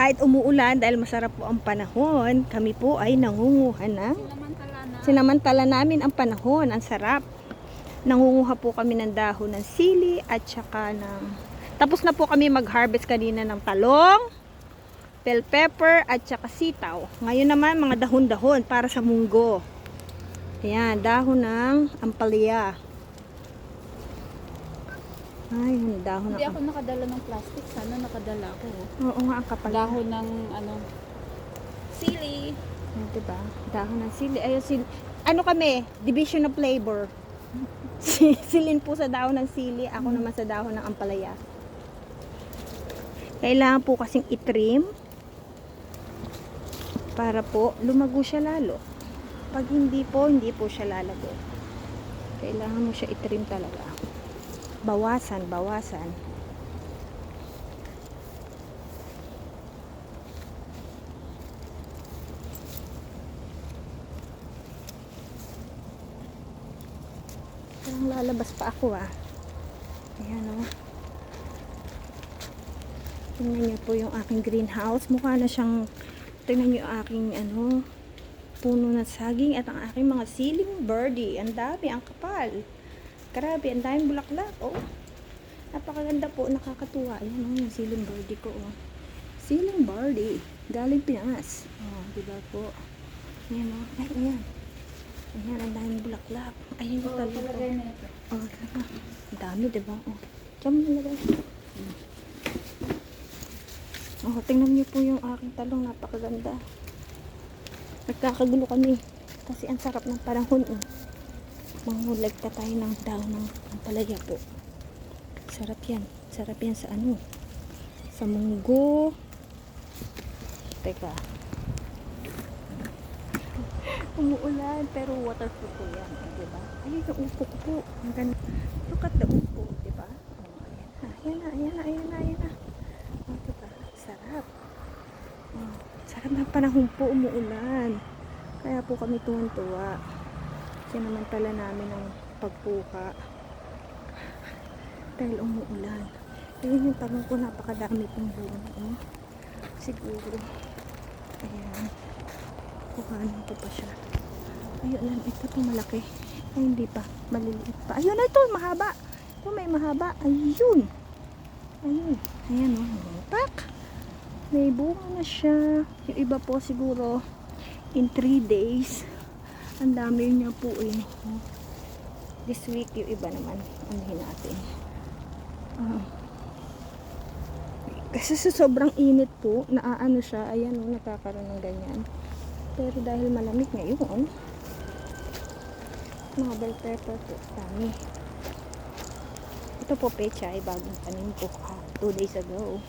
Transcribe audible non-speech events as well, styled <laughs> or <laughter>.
kahit umuulan dahil masarap po ang panahon, kami po ay nangunguha Sinamantala na. sinamantala namin ang panahon, ang sarap. Nangunguha po kami ng dahon ng sili at saka ng... Tapos na po kami mag-harvest kanina ng talong, bell pepper at saka sitaw. Ngayon naman mga dahon-dahon para sa munggo. Ayan, dahon ng ampalaya. Ay, yung dahon Hindi ako nakadala ng plastic. Sana nakadala ako. oh. Oo nga, ang kapal. Dahon ng ano, sili. Ayan, diba? Dahon ng sili. Ayun, sili. Ano kami? Division of labor. <laughs> Si- Silin po sa dahon ng sili. Ako naman sa dahon ng ampalaya. Kailangan po kasing itrim para po lumago siya lalo. Pag hindi po, hindi po siya lalago. Kailangan mo siya itrim talaga. Bawasan, bawasan. Parang lalabas pa ako ah. Ayan o. Tingnan niyo po yung aking greenhouse. Mukha na siyang, tingnan niyo aking ano, puno ng saging at ang aking mga ceiling birdie. Ang dami, ang kapal. Grabe, ang daming bulaklak. Oh. Napakaganda po, nakakatuwa. Ayan oh, yung ceiling birdie ko. Oh. Ceiling birdie. Galing Pinas. Oh, di ba po? Ayan oh. Ay, ayan. Ayan, ang daming bulaklak. Ayun yung talaga. Ito. Oh, talaga. Ang dami, di ba? Oh. Diyan mo nilagay. Oh, tingnan niyo po yung aking talong. Napakaganda. Nagkakagulo kami. Kasi ang sarap ng panahon. Oh. Manghulag ka tayo ng dahon ng ng palaya po. Sarap yan. Sarap yan sa ano. Sa munggo. Teka. <laughs> Umuulan, pero waterproof po yan. eh, Diba? Ayun yung upo ko po. Ang ganda. Look at the upo. Diba? Oh, ayan na. Ayan na, ayan na, ayan na. Oh, diba? Sarap. Oh, sarap ng panahon po umuulan. Kaya po kami tuwan-tuwa. Sinamantala namin ang pagpuka. Dahil umuulan. Ayun yung tanong ko, napakadami pong bunga. Oh. Siguro. Ayan. Kuhanin ko pa siya. Ayun lang, ito to malaki. Ay, hindi pa. Maliliit pa. Ayun na ito, mahaba. Ito may mahaba. Ayun. Ayun. Ayan o. Oh. Tak. May bunga na siya. Yung iba po siguro in 3 days. Ang dami niya po eh. Oh. This week yung iba naman. Anuhin natin. Ah. Kasi sa sobrang init po, naaano siya. Ayan o, nakakaroon ng ganyan. Pero dahil malamig ngayon, mga bell pepper po, dami. Ito po pechay, bagong tanim ko 2 days ago.